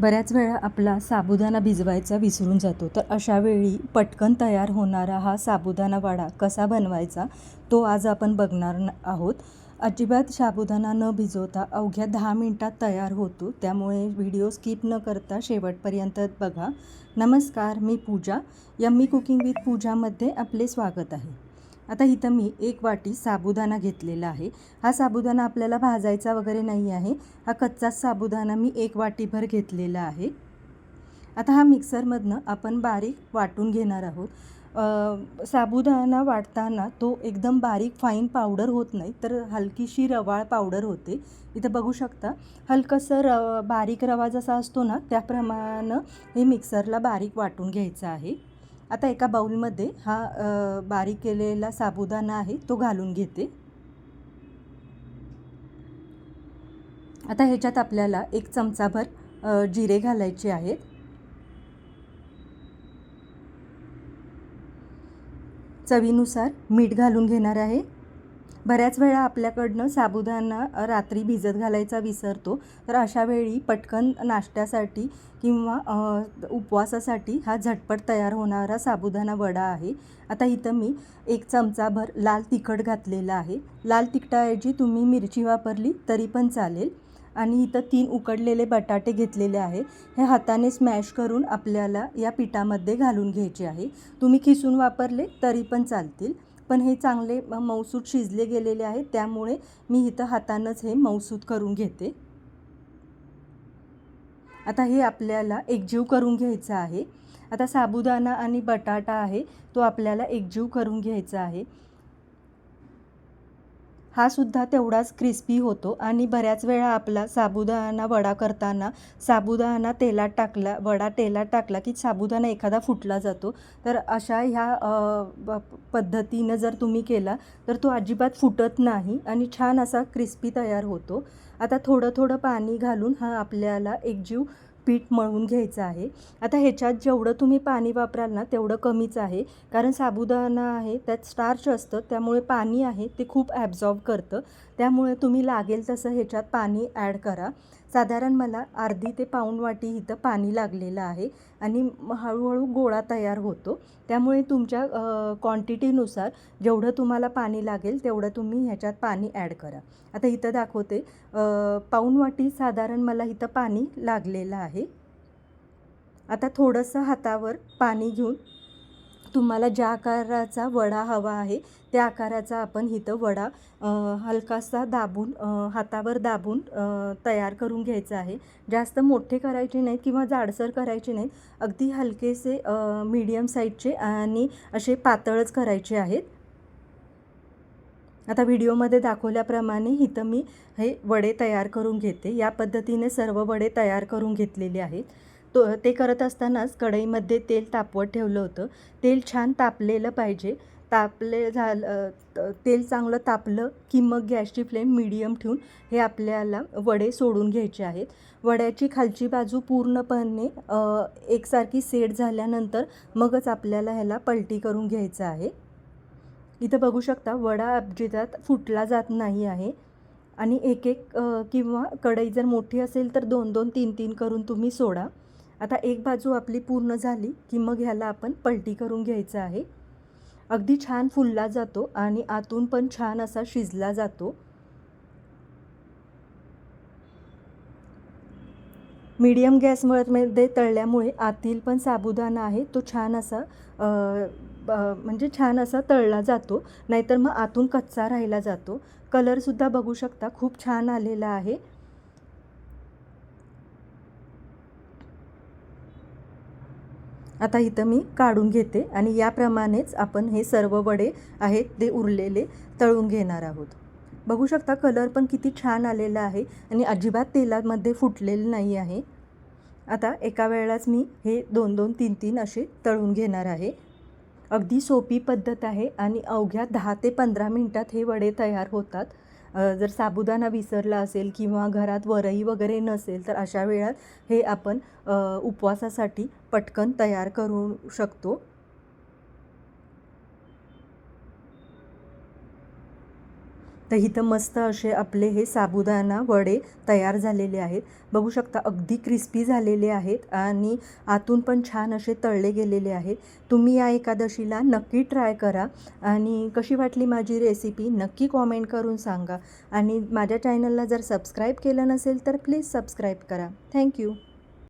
बऱ्याच वेळा आपला साबुदाणा भिजवायचा विसरून जातो. तर अशा वेळी पटकन तयार होणारा हा साबुदाणा वडा कसा बनवायचा तो आज आपण बघणार न- आहोत. अजिबात साबुदाणा न भिजवता अवघ्या दहा मिनटात तयार होतो. त्यामुळे व्हिडिओ स्किप न करता शेवटपर्यंत बघा. नमस्कार मी पूजा. यम्मी कुकिंग विथ पूजामध्ये आपले स्वागत आहे. आता इथं मी एक वाटी साबुदाणा घेतलेला आहे. हा साबुदाणा आपल्याला भाजायचा वगैरे नाही आहे. हा कच्चाच साबुदाणा मी एक वाटीभर घेतलेला आहे. आता हा मिक्सरमधनं आपण बारीक वाटून घेणार आहोत. साबुदाणा वाटताना तो एकदम बारीक फाईन पावडर होत नाही तर हलकीशी रवाळ पावडर होते. इथं बघू शकता हलकंसं र बारीक रवा जसा असतो ना त्याप्रमाणे हे मिक्सरला बारीक वाटून घ्यायचं आहे. आता एका बाऊलमध्ये हा बारीक केलेला साबुदाणा आहे तो घालून घेते. आता ह्याच्यात आपल्याला एक चमचाभर जिरे घालायचे आहेत. चवीनुसार मीठ घालून घेणार आहे. बऱ्याच वेळा आपल्याकडनं साबुदाणा रात्री भिजत घालायचा विसरतो. तर अशा वेळी पटकन नाश्त्यासाठी किंवा उपवासासाठी हा झटपट तयार होणारा साबुदाणा वडा आहे. आता इथं मी एक चमचाभर लाल तिखट घातलेलं आहे. लाल तिखटाऐवजी तुम्ही मिरची वापरली तरी पण चालेल. आणि इथं तीन उकडलेले बटाटे घेतलेले आहे. हे हाताने स्मॅश करून आपल्याला या पिठामध्ये घालून घ्यायचे आहे. तुम्ही खिसून वापरले तरी पण चालतील. पण हे चांगले मौसूद मऊसूत शिजले गेलेले आहेत त्यामुळे मी इथं हातानंच हे मौसूद करून घेते. आता हे आपल्याला एकजीव करून घ्यायचं आहे. आता साबुदाणा आणि बटाटा आहे तो आपल्याला एकजीव करून घ्यायचा आहे. हा सुद्धा तेवढाच क्रिस्पी होतो आणि बऱ्याच वेळा आपला साबुदाणा वडा करताना साबुदाणा तेलात टाकला वडा तेलात टाकला की साबुदाणा एखादा फुटला जातो. तर अशा ह्या पद्धतीनं जर तुम्ही केला तर तो अजिबात फुटत नाही आणि छान असा क्रिस्पी तयार होतो. आता थोडं थोडं पाणी घालून हा आपल्याला एकजीव पीठ मळून घ्यायचं आहे. आता ह्याच्यात जेवढं तुम्ही पाणी वापराल ना तेवढं कमीच आहे. कारण साबुदाणा आहे त्यात स्टार्च असतं त्यामुळे पाणी आहे ते खूप ॲब्झॉर्ब करतं. त्यामुळे तुम्ही लागेल तसं ह्याच्यात पाणी ॲड करा. साधारण मला अर्धी ते पाऊण वाटी इथं पाणी लागलेलं आहे आणि हळूहळू गोळा तयार होतो. त्यामुळे तुमच्या क्वांटिटीनुसार जेवढं तुम्हाला पाणी लागेल तेवढं तुम्ही ह्याच्यात पाणी ॲड करा. आता इथं दाखवते पाऊण वाटी साधारण मला इथं पाणी लागलेलं आहे. आता थोडंसं हातावर पाणी घेऊन तुम्हाला ज्या आकाराचा वडा हवा आहे त्या आकाराचा आपण इथं वडा हलकासा दाबून हातावर दाबून तयार करून घ्यायचा आहे. जास्त मोठे करायचे नाहीत किंवा जाडसर करायचे नाहीत. अगदी हलकेसे मीडियम साईजचे आणि असे पातळच करायचे आहेत. आता व्हिडिओमध्ये दाखवल्याप्रमाणे इथं मी हे वडे तयार करून घेते. या पद्धतीने सर्व वडे तयार करून घेतलेले आहेत. तो ते करत असतानाच कढईमध्ये तेल तापवत ठेवलं होतं. तेल छान तापलेलं पाहिजे. तापले झालं तेल चांगलं तापलं की मग गॅसची फ्लेम मिडियम ठेवून हे आपल्याला वडे सोडून घ्यायचे आहेत. वड्याची खालची बाजू पूर्णपणे एकसारखी सेट झाल्यानंतर मगच आपल्याला ह्याला पलटी करून घ्यायचं आहे. इथं बघू शकता वडा अजिबात फुटला जात नाही आहे. आणि एक एक किंवा कढई जर मोठी असेल तर दोन दोन तीन तीन करून तुम्ही सोडा. आता एक बाजू आपली पूर्ण झाली की मग ह्याला आपण पलटी करून घ्यायचं आहे. अगदी छान फुलला जातो आणि आतून पण छान असा शिजला जातो. मीडियम गॅसमध्ये तळल्यामुळे आतील पण साबुदाणा आहे तो छान असा ब- म्हणजे छान असा तळला जातो. नाहीतर मग आतून कच्चा राहिला जातो. कलरसुद्धा बघू शकता खूप छान आलेला आहे. आता इथं मी काढून घेते आणि याप्रमाणेच आपण हे सर्व वडे आहेत ते उरलेले तळून घेणार आहोत. बघू शकता कलर पण किती छान आलेला आहे आणि अजिबात तेलामध्ये फुटलेलं नाही आहे. आता एका वेळेलाच मी हे दोन दोन तीन तीन असे तळून घेणार आहे. अगदी सोपी पद्धत आहे आणि अवघ्या दहा ते पंधरा मिनटात हे वडे तयार होतात. जर साबुदाणा विसरला असेल किंवा घरात वरई वगैरे नसेल तर अशा वेळात हे आपण उपवासासाठी पटकन तयार करू शकतो. तर इथं मस्त असे आपले हे साबुदाणा वडे तयार झालेले आहेत. बघू शकता अगदी क्रिस्पी झालेले आहेत आणि आतून पण छान असे तळले गेलेले आहेत. तुम्ही या एकादशीला नक्की ट्राय करा आणि कशी वाटली माझी रेसिपी नक्की कॉमेंट करून सांगा. आणि माझ्या चॅनलला जर सबस्क्राईब केलं नसेल तर प्लीज सबस्क्राईब करा. थँक्यू